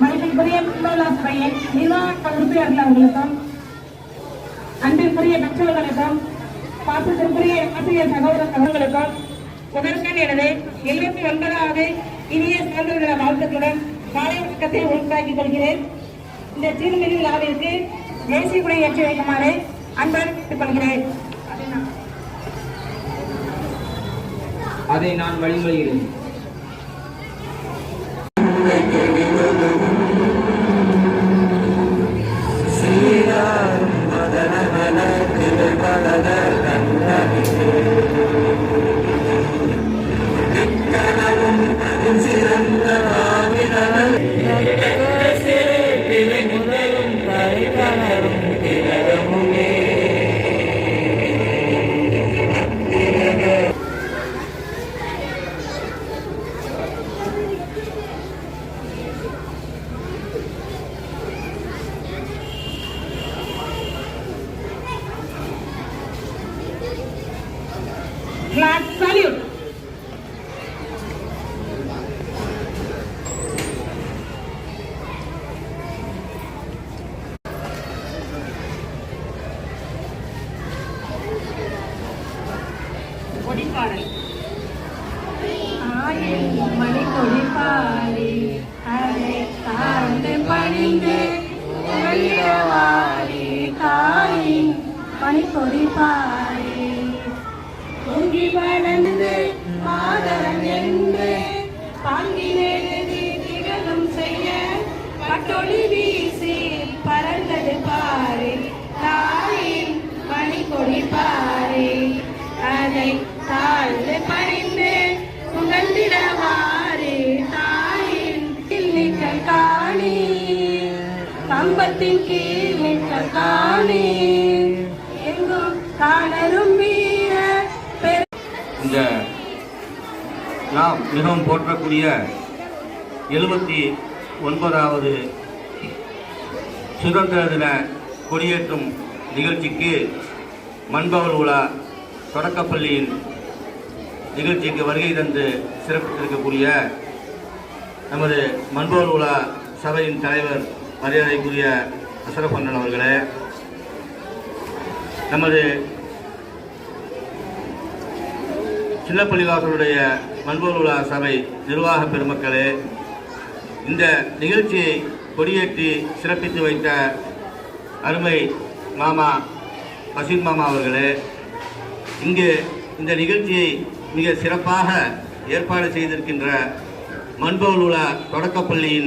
மதிப்பிற்குரிய சுற்றுலா துறையின் நிர்வாக உறுப்பினர்கள் அவர்களுக்கும் அன்பிற்குரிய பெற்றோர்களுக்கும் பாசத்திற்குரிய ஆசிரியர் சகோதர சகோதரர்களுக்கும் முதற்கண் எனவே எழுபத்தி ஒன்பதாவது இனிய சுதந்திர தின வாழ்த்துக்களுடன் காலை வணக்கத்தை உருவாக்கிக் கொள்கிறேன். இந்த திருமணி விழாவிற்கு தேசிய குடை ஏற்றி வைக்குமாறு அன்புடன் கேட்டுக் கொள்கிறேன். அதை நான் வழிமொழிகிறேன் Flag salute. கொடிப்பாடல் ஆயில் மணி கொடிப்பாரி அதை தாழ்ந்து பணிந்து உயர்வாரி தாயின் மணி கொடிப்பாரி பொங்கி வளர்ந்து மாதவன் என்று பாங்கினெழுதி திகழும் செய்ய பட்டொளி வீசி பறந்தது பாரு. தாயின் பணி கொடி பாரு. அதை தாழ்ந்து பணிந்து புகழ்ந்திடவாறு தாயின் நிற்க காணி. கம்பத்தின் கீழ் நிற்க காணி. எங்கும் காணரும் மீ இந்த நாம் மிகவும் போற்றக்கூடிய எழுபத்தி ஒன்பதாவது சுதந்திர தின கொடியேற்றும் நிகழ்ச்சிக்கு மண்பவல் உலா தொடக்கப்பள்ளியின் நிகழ்ச்சிக்கு வருகை தந்து சிறப்பித்திருக்கக்கூடிய நமது மண்பவல் உலா சபையின் தலைவர் மரியாதைக்குரிய அசரப்பண்ணன் அவர்களே நமது சின்னப்பள்ளிவாசலுடைய மண்போர் உலா சபை நிர்வாக பெருமக்களே இந்த நிகழ்ச்சியை கொடியேற்றி சிறப்பித்து வைத்த அருமை மாமா பசீர் மாமா அவர்களே இங்கு இந்த நிகழ்ச்சியை மிக சிறப்பாக ஏற்பாடு செய்திருக்கின்ற மண்போல் தொடக்கப்பள்ளியின்